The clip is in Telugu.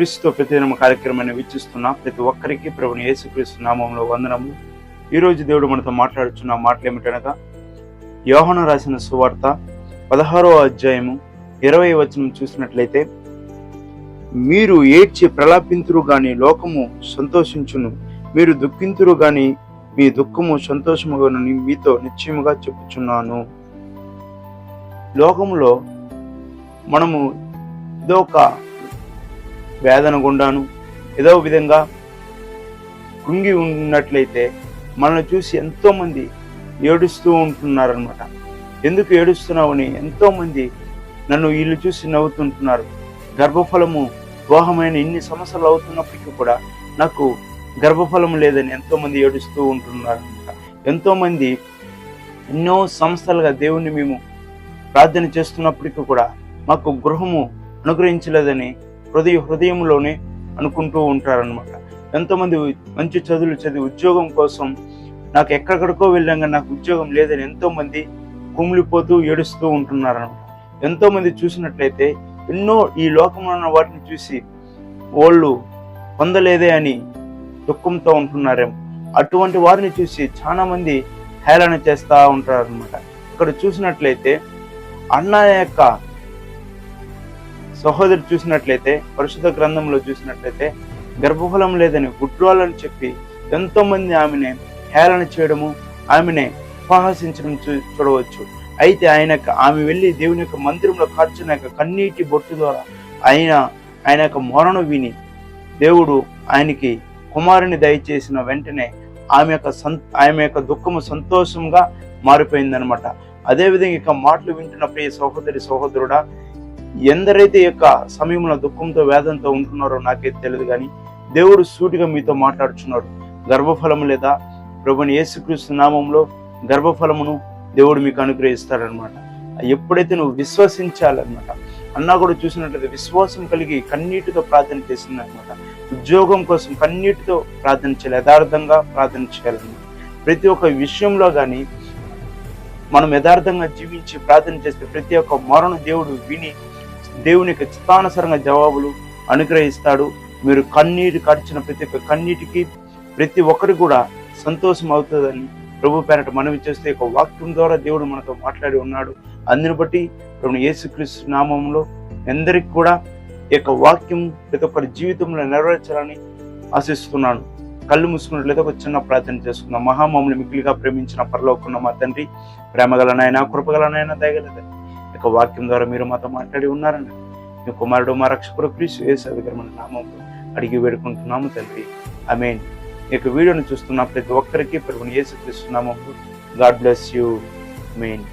క్రీస్తు ప్రతిదినం కార్యక్రమాన్ని వీక్షిస్తున్న ప్రతి ఒక్కరికి ప్రభుని యేసుక్రీస్తు నామంలో వందనము. ఈరోజు దేవుడు మనతో మాట్లాడుచున్న మాటలు ఏమిటనగా యోహన రాసిన సువార్త పదహారో అధ్యాయము ఇరవై వచనం చూసినట్లయితే మీరు ఏడ్చి ప్రలాపింతురు గాని లోకము సంతోషించును మీరు దుఃఖింతురు గాని మీ దుఃఖము సంతోషముగానని మీతో నిశ్చయముగా చెప్పుచున్నాను. లోకములో మనము ఏదో ఒక వేదన గుండాను. ఏదో విధంగా కుంగి ఉన్నట్లయితే మనల్ని చూసి ఎంతోమంది ఏడుస్తూ ఉంటున్నారనమాట ఎందుకు ఏడుస్తున్నావని అని ఎంతోమంది నన్ను వీళ్ళు చూసి నవ్వుతుంటున్నారు. గర్భఫలము దోహమైన ఇన్ని సమస్యలు అవుతున్నప్పటికీ కూడా నాకు గర్భఫలం లేదని ఎంతోమంది ఏడుస్తూ ఉంటున్నారు ఎంతోమంది ఎన్నో సంస్థలుగా దేవుణ్ణి మేము ప్రార్థన చేస్తున్నప్పటికీ కూడా మాకు గృహము అనుగ్రహించలేదని హృదయ హృదయంలోనే అనుకుంటూ ఉంటారనమాట ఎంతోమంది మంచి చదువులు చదివి ఉద్యోగం కోసం నాకు ఎక్కడికడికో వెళ్ళాక నాకు ఉద్యోగం లేదని ఎంతోమంది కుమిలిపోతూ ఏడుస్తూ ఉంటున్నారనమాట ఎంతోమంది చూసినట్లయితే ఎన్నో ఈ లోకంలో ఉన్న వాటిని చూసి వాళ్ళు పొందలేదే అని దుఃఖంతో ఉంటున్నారేమో. అటువంటి వారిని చూసి చాలామంది హేళన చేస్తూ ఉంటారనమాట ఇక్కడ చూసినట్లయితే అన్న యొక్క సహోదరు చూసినట్లయితే పరిశుద్ధ గ్రంథంలో చూసినట్లయితే గర్భఫలం లేదని గుడ్రాలని చెప్పి ఎంతో మంది ఆమెనే హేళన చేయడము ఆమెనే ఉపహాసించడం చూ చూడవచ్చు. అయితే ఆయన ఆమె వెళ్ళి దేవుని యొక్క మందిరంలో కార్చిన యొక్క కన్నీటి బొట్టు ద్వారా ఆయన ఆయన యొక్క మరణం విని దేవుడు ఆయనకి కుమారుని దయచేసిన వెంటనే ఆమె యొక్క సం ఆమె యొక్క దుఃఖము సంతోషంగా మారిపోయిందనమాట. అదేవిధంగా ఇక మాటలు వింటున్న ప్రియ సహోదరి సహోదరుడా ఎందరైతే యొక్క సమయంలో దుఃఖంతో వేదంతో ఉంటున్నారో నాకైతే తెలియదు కానీ దేవుడు సూటిగా మీతో మాట్లాడుచున్నాడు. గర్భఫలము లేదా ప్రభుని యేసుక్రీస్తు నామంలో గర్భఫలమును దేవుడు మీకు అనుగ్రహిస్తాడనమాట ఎప్పుడైతే నువ్వు విశ్వసించాలన్నమాట అన్నా కూడా చూసినట్లయితే విశ్వాసం కలిగి కన్నీటితో ప్రార్థన చేసిందనమాట ఉద్యోగం కోసం కన్నీటితో ప్రార్థన చేయాలి యథార్థంగా ప్రార్థన చేయాలన్నమాట. ప్రతి ఒక్క విషయంలో కానీ మనం యథార్థంగా జీవించి ప్రార్థన చేస్తే ప్రతి ఒక్క మరణ దేవుడు విని దేవుని యొక్క చిత్తానుసరంగా జవాబులు అనుగ్రహిస్తాడు. మీరు కన్నీరు కడిచిన ప్రతి ఒక్క కన్నీటికి ప్రతి ఒక్కరు కూడా సంతోషం అవుతుందని ప్రభు పేరట మనవి చేస్తే ఒక వాక్యం ద్వారా దేవుడు మనతో మాట్లాడి ఉన్నాడు. అందుని బట్టి ప్రభు యేసుక్రీస్తు నామంలో ఎందరికి కూడా ఈ యొక్క వాక్యం ప్రతి ఒక్కరి జీవితంలో నెరవేర్చాలని ఆశిస్తున్నాను. కళ్ళు మూసుకున్నట్లయితే ఒక చిన్న ప్రార్థన చేసుకుందాం. మహామములు మిగిలిగా ప్రేమించిన పరలోకున్న మా తండ్రి ప్రేమగల నాయన కృపగల నాయన దయగలదని యొక్క వాక్యం ద్వారా మీరు మాతో మాట్లాడి ఉన్నారని. మీ కుమారుడు మా రక్షకుడు క్రీస్తు యేసు మన నామంలో అడిగి వేడుకుంటున్నాము తండ్రి. మీన్ ఈ యొక్క వీడియోను చూస్తున్న ప్రతి ఒక్కరికి ప్రభుని యేసు క్రీస్తున్నాము గాడ్ బ్లెస్ యూ. మెయిన్